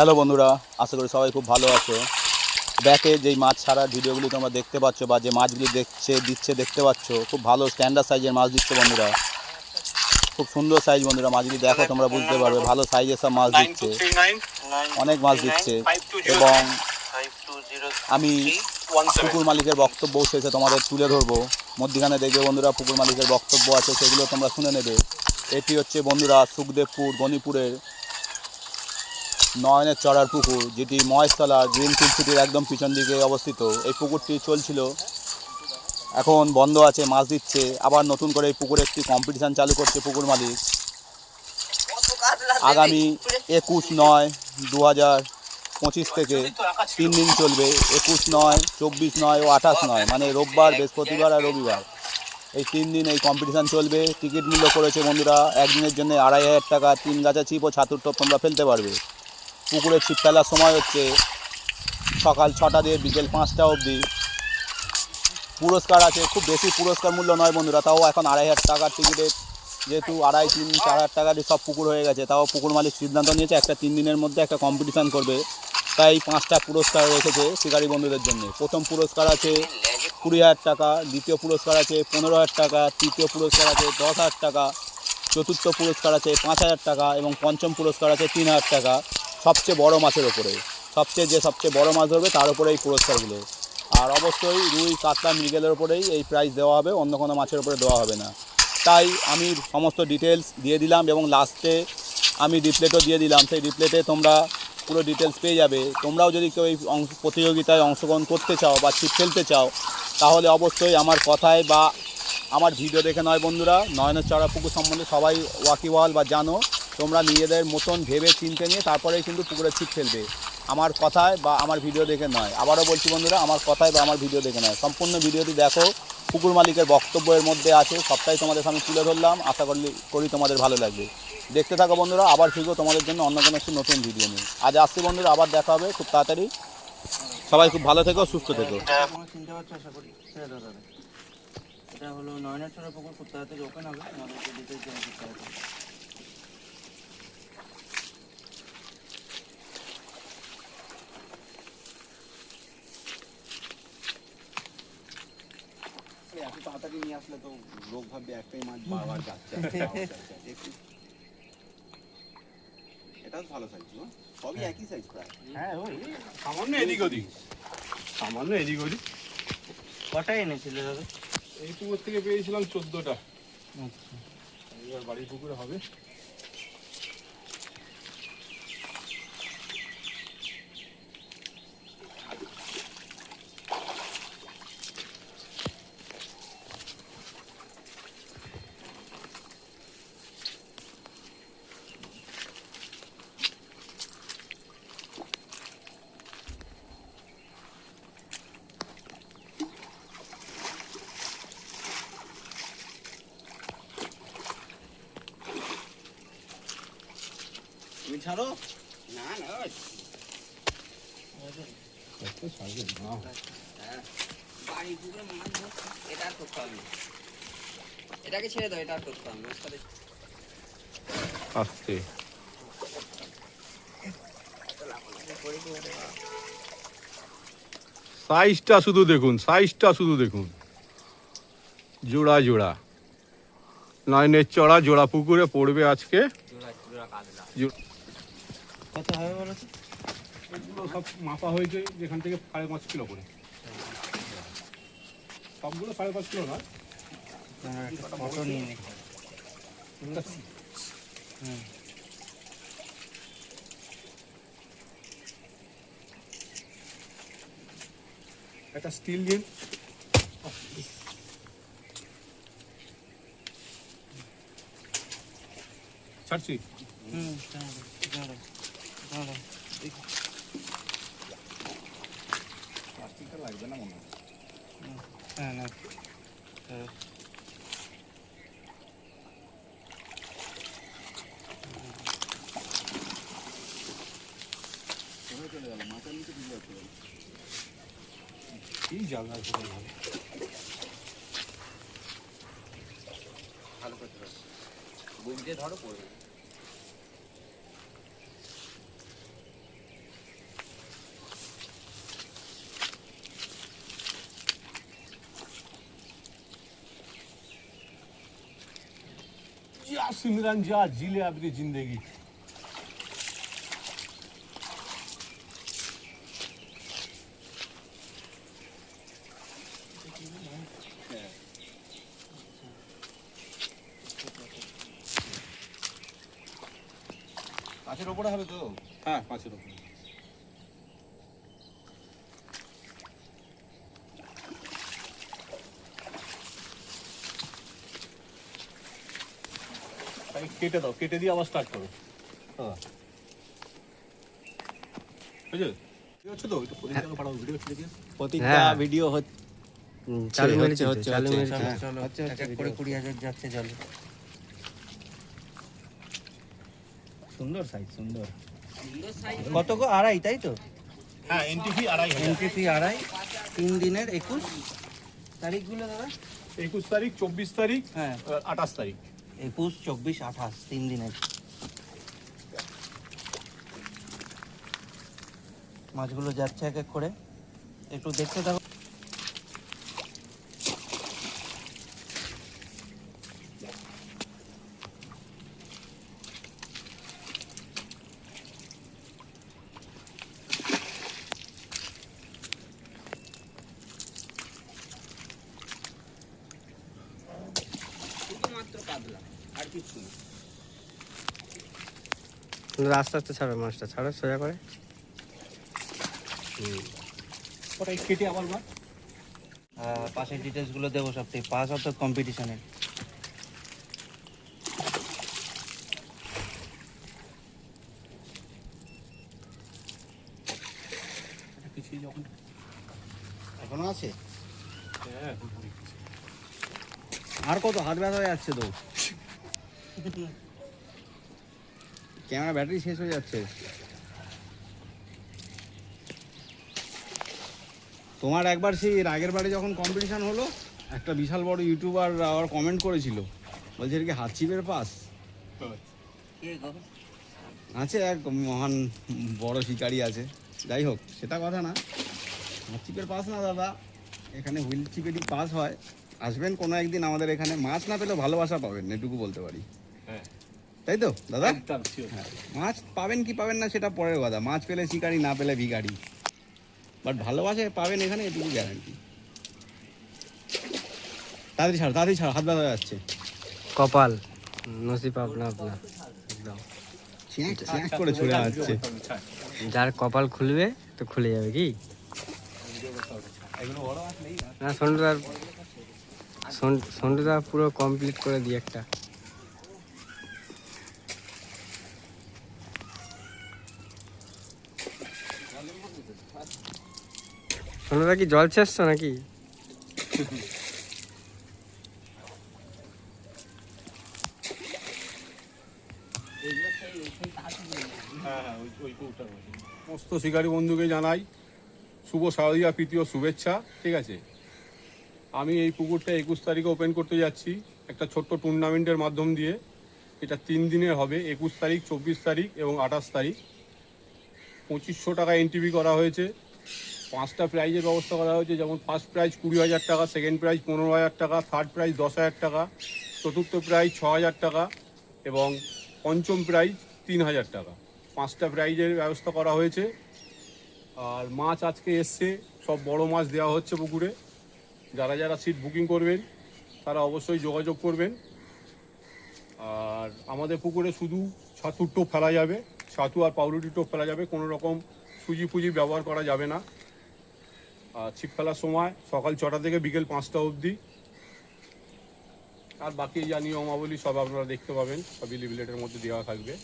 Hello বন্ধুরা আশা করি সবাই খুব ভালো আছো। ব্যাকে যেই মাছ ছাড়া ভিডিওগুলি তোমরা দেখতে পাচ্ছ বা যে মাছগুলি দেখছে দিচ্ছে দেখতে পাচ্ছ খুব ভালো স্ট্যান্ডার্ড সাইজের মাছ দিচ্ছে বন্ধুরা। খুব সুন্দর সাইজ বন্ধুরা মাছগুলি দেখো তোমরা বুঝতে পারবে ভালো সাইজের সব মাছ দিচ্ছে। অনেক মাছ দিচ্ছে। এবং আমি পুকুর মালিকের বক্তব্য শেষে তোমাদের তুলে ধরবো। মধ্যখানে দেখবে বন্ধুরা পুকুর মালিকের বক্তব্য আছে সেগুলো তোমরা শুনে নেবে। এটি হচ্ছে বন্ধুরা সুখদেবপুর গণিপুরের নয়নের চড়ার পুকুর, যেটি মহেশতলা গ্রিন ফিল্ড সিটির একদম পিছন দিকে অবস্থিত, এই পুকুরটি চলছিল। এখন বন্ধ আছে, মাছ দিচ্ছে, আবার নতুন করে এই পুকুরে একটি কম্পিটিশান চালু করছে পুকুর মালিক। আগামী একুশ নয় দু হাজার পঁচিশ থেকে তিন দিন চলবে, একুশ নয়, চব্বিশ নয় ও আঠাশ নয় মানে রোববার, বৃহস্পতিবার আর রবিবার। এই তিন দিন এই কম্পিটিশান চলবে, টিকিট মূল্য করেছে বন্ধুরা, একদিনের জন্য আড়াই হাজার টাকা, তিন গাছা ছিপ ও ছাতুর টপ তোমরা ফেলতে পারবে। পুকুরে ছিপ ফেলার সময় হচ্ছে সকাল ছটা দিয়ে বিকেল পাঁচটা অবধি। পুরস্কার আছে, খুব বেশি পুরস্কার মূল্য নয় বন্ধুরা, তাও এখন আড়াই হাজার টাকার টিকিটের যেহেতু আড়াই, তিন চার হাজার টাকারই সব পুকুর হয়ে গেছে, তাও পুকুর মালিক সিদ্ধান্ত নিয়েছে একটা তিন দিনের মধ্যে একটা কম্পিটিশান করবে। তাই পাঁচটা পুরস্কার রেখেছে শিকারী বন্ধুদের জন্য। প্রথম পুরস্কার আছে কুড়ি হাজার টাকা, দ্বিতীয় পুরস্কার আছে পনেরো হাজার টাকা, তৃতীয় পুরস্কার আছে দশ হাজার টাকা, চতুর্থ পুরস্কার আছে পাঁচ হাজার টাকা এবং পঞ্চম পুরস্কার আছে তিন হাজার টাকা। সবচেয়ে বড় মাছের ওপরে। সবচেয়ে যে সবচেয়ে বড় মাছ ধরবে তার উপরে এই পুরস্কারগুলো। আর অবশ্যই রুই, কাতলা, মৃগেলের ওপরেই এই প্রাইজ দেওয়া হবে, অন্য কোনো মাছের উপরে দেওয়া হবে না। তাই আমি সমস্ত ডিটেলস দিয়ে দিলাম এবং লাস্টে আমি রিপ্লেটও দিয়ে দিলাম। সেই ডিপ্লেটে তোমরা পুরো ডিটেলস পেয়ে যাবে। তোমরাও যদি কেউ এই অংশ, প্রতিযোগিতায় অংশগ্রহণ করতে চাও বা ছিপ ফেলতে চাও, তাহলে অবশ্যই আমার কথায় বা আমার ভিডিও দেখে নয় বন্ধুরা নয়নের চড়া পুকুর সম্বন্ধে সবাই ওয়াকিওয়াল বা জানো। তোমরা নিজেদের মতন ভেবে, চিনতে নিয়ে তারপরেই কিন্তু পুকুরে ছিপ ফেলবে। আমার কথায় বা আমার ভিডিও দেখে নয়। আবারও বলছি বন্ধুরা, আমার কথায় বা আমার ভিডিও দেখে নয়। সম্পূর্ণ ভিডিওটি দেখো। পুকুর মালিকের বক্তব্যের মধ্যে আছে। সবটাই তোমাদের সামনে তুলে ধরলাম। আশা করি করি তোমাদের ভালো লাগবে। দেখতে থাকো বন্ধুরা, আবার ফিরবো তোমাদের জন্য অন্য কোনো একটি নতুন ভিডিও নিয়ে। আজ আসছি বন্ধুরা, আবার দেখা হবে। খুব তাড়াতাড়ি। সবাই খুব ভালো থেকো, সুস্থ থেকো। এটা হলো পুকুর, খুব তাড়াতাড়ি ওপেন হবে। নিয়ে আসলে তো লোক ভাববে একটাই মাছ বারবার যাচ্ছে একটু এটাও ভালো সাইজ সবই একই সাইজ প্রায়। হ্যাঁ ওই সামান্য এদিক ওদিক। সামান্য এদিক ওদিক। কটাই এনেছিলে দাদা? এই পুকুর থেকে পেয়েছিলাম চোদ্দটা। এবার বাড়ির পুকুরে হবে। ছাড়ো? না না ওই বাড়ি পুকুরে মাছ ধরছে এটা করতে হবে এটাকে ছেড়ে দাও এটা করতে হবে না। ওর সাথে। আসতে। সাইজটা শুধু দেখুন সাইজটা শুধু দেখুন। জোড়া জোড়া। লাইনের চড়া জোড়া পুকুরে পড়বে আজকে। জো- কত হবে বলো এগুলো সব মাপা হয়েছে যেখান থেকে সাড়ে পাঁচ কিলো করে। সবগুলো সাড়ে পাঁচ কিলো না হ্যাঁ, একটা ফটো নিয়ে নে। একটা স্টিল দিন ছাড়ছি? হুম। প্লাস্টিকটা লাগবে না মনে হয় হ্যাঁ না চলে গেল মাথার নিচে ঢুকে যাচ্ছে বলো। জাল আর ভালো করতে হবে বুঝ দিয়ে ধরো পড়বে সিমরান যা জিলে আপনি জিন্দেগি। পাঁচের ওপরে হবে তো? হ্যাঁ পাঁচের ওপর। কেটে দাও কেটে দিয়ে আবার স্টার্ট করো। হ্যাঁ। ভিডিও হচ্ছে হ্যাঁ। হ্যাঁ। সুন্দর সাইজ সুন্দর। কত গো? আড়াই তাই তো? হ্যাঁ এনটিভি আড়াই ফি আড়াই। তিন দিনের একুশ তারিখগুলো দাদা? একুশ তারিখ চব্বিশ তারিখ হ্যাঁ। আঠাশ তারিখ। একুশ চব্বিশ আঠাশ তিন দিনের। মাছগুলো যাচ্ছে এক এক করে। একটু দেখতে থাকো। কাতলা আর কিছু না। আস্তে আস্তে ছাড়ো মাছটা ছাড়ো সোজা করে। কেটে আবার পাশের ডিটেলসগুলো দেবো সব থেকে। পাস অর্থাৎ কম্পিটিশনের কিছুই যখন এখনও আছে? হ্যাঁ আর কত হাত ব্যথা হয়ে যাচ্ছে তো? ক্যামেরা ব্যাটারি শেষ হয়ে যাচ্ছে। তোমার একবার সেই এর আগের বারে যখন কম্পিটিশন হলো, একটা বিশাল বড় ইউটিউবার আবার কমেন্ট করেছিল। বলছে এটা কি হাত চিপের পাস? আছে এক মহান বড় শিকারি আছে। যাই হোক, সেটা কথা না। হাত চিপের পাস না, দাদা। এখানে হুইল চিপেরই পাস হয় আসবেন কোনো একদিন আমাদের এখানে। মাছ না পেলেও ভালোবাসা পাবেন এটুকু বলতে পারি। হ্যাঁ। তাই তো দাদা। হ্যাঁ মাছ পাবেন কি পাবেন না সেটা পরের কথা। মাছ পেলে শিকারি না পেলে ভিখারি। বাট ভালোবাসে পাবেন এখানে এটুকু গ্যারান্টি তাড়াতাড়ি ছাড় তাড়াতাড়ি ছাড় হাত ব্যথা হয়ে যাচ্ছে। কপাল নসিব আপনা আপনা একদম। ছিঁক করে ছুড়ে যাচ্ছে ছাড়। যার কপাল খুলবে তো খুলে যাবে কি? না সন্টুদার সন্টুদা পুরো কমপ্লিট করে দিই একটা। সন্টুদা কি জল ছেড়ছ নাকি? সমস্ত শিকারী বন্ধুকে জানাই। শুভ শারদীয়া, প্রীতি ও শুভেচ্ছা, ঠিক আছে? আমি এই পুকুরটা একুশ তারিখে ওপেন করতে যাচ্ছি, একটা ছোট্ট টুর্নামেন্টের মাধ্যম দিয়ে। এটা তিন দিনের হবে, একুশ তারিখ, চব্বিশ তারিখ এবং আঠাশ তারিখ। পঁচিশশো টাকা এনটিভি করা হয়েছে। পাঁচটা প্রাইজের ব্যবস্থা করা হয়েছে, যেমন ফার্স্ট প্রাইজ কুড়ি হাজার টাকা সেকেন্ড প্রাইজ পনেরো হাজার টাকা থার্ড প্রাইজ দশ হাজার টাকা, চতুর্থ প্রাইজ ছ হাজার টাকা এবং পঞ্চম প্রাইজ তিন হাজার টাকা। পাঁচটা প্রাইজের ব্যবস্থা করা হয়েছে। আর মাছ আজকে এসছে। সব বড় মাছ দেওয়া হচ্ছে পুকুরে। যারা যারা সিট বুকিং করবেন, তারা অবশ্যই যোগাযোগ করবেন। আর আমাদের পুকুরে শুধু ছাতুর টোপ ফেলা যাবে, ছাতু আর পাউরুটি টোপ ফেলা যাবে। কোনো রকম সুজি ফুজি ব্যবহার করা যাবে না। আর ছিপ ফেলার সময় সকাল ছটা থেকে বিকেল পাঁচটা অবধি। আর বাকি যা নিয়মাবলী সব আপনারা দেখতে পাবেন। সবই লিবিলেটের মধ্যে দেওয়া থাকবে।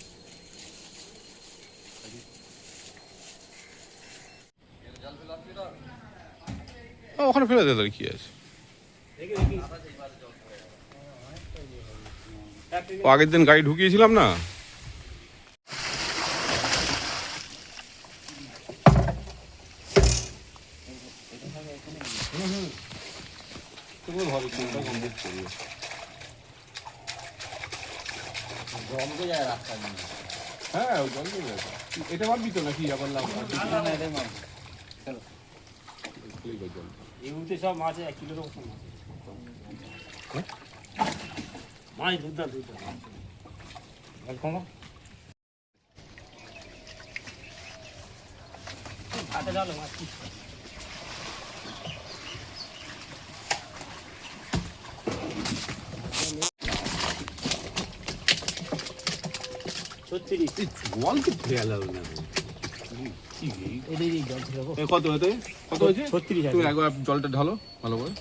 ওখানে ফেলে দিলে কি আছে? ও আগের দিন গাড়ি ঢুকিয়েছিলাম না? হ্যাঁ দিয়ে। এটা ভাববি তো নাকি? আবার লাভ 이곳에서 맞아 킬로 정도. 그? 많이 넣다 넣다. 알콩가? 다들 달라 맞지. 저들이 이 좋아하는 게 돼야 হয়েছে তুমি একবার জলটা ঢালো ভালো করে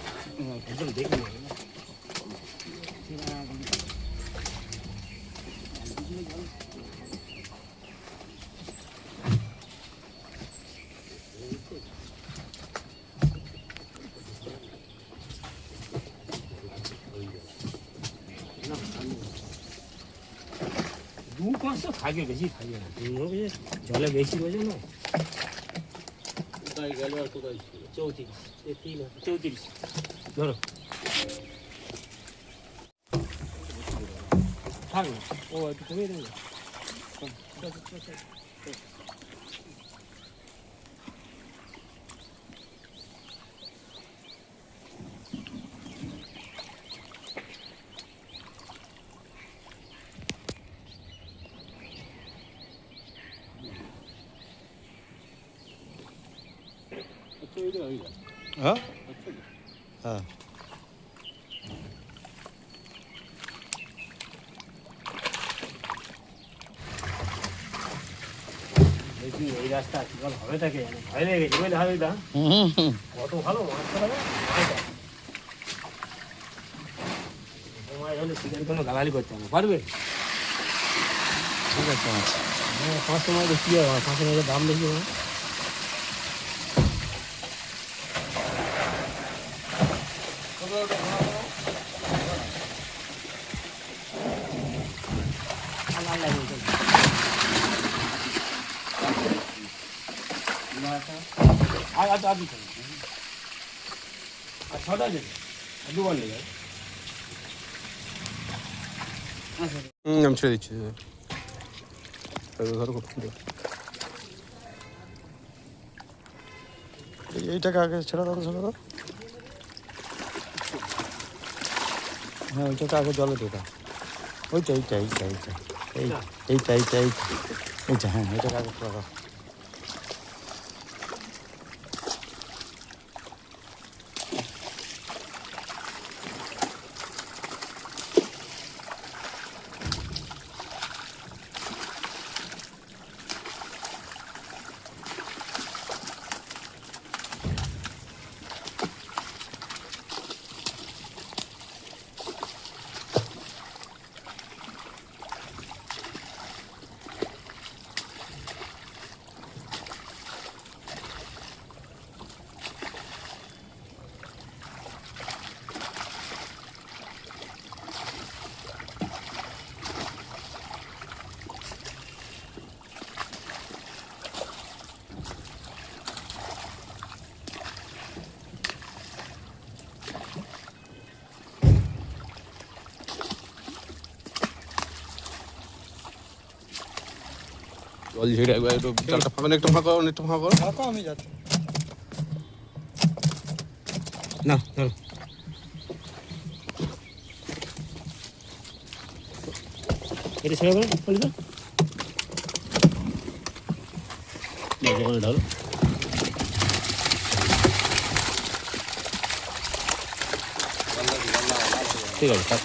দু বেশি থাকে না। জলে বেশি বোঝো না। কোথায় গেল আর কোথায় ছিল চৌত্রিশ। তিন চৌত্রিশ। ধরো। ও একটু কমিয়ে দেবে। হ্যাঁ। হ্যাঁ এই রাস্তা হবে থাকে ভয় লেগে গেছে বুঝলে হবে দা কত ভালো মাছ হলে শিকারি কোনো গালালি করতে না। পারবে ঠিক আছে পাঁচশো মাছ কি হবে পাঁচশো মাছের দাম বেশি হয় আর আর আর হবে। আর ছটা আর দুবার লেগে আমি ছেড়ে দিচ্ছি ধরো এইটাকে আগে ছেড়ে দাও ছেড়ে দাও হ্যাঁ ওইটাকে আগে জলে দিয়ে দাও ওইটা এইটা এইটা এইটা এই এইটা এইটা এইটা এইটা হ্যাঁ এইটাকে আগে জল ঝেড়ে একবার একটু জালটা ফাঁকা একটু ফাঁকা করো একটু ফাঁকা করো রাখো আমি যাচ্ছি না ধরো এটা ছেড়ে দেবো বলি তো ঢালো ঠিক আছে থাক।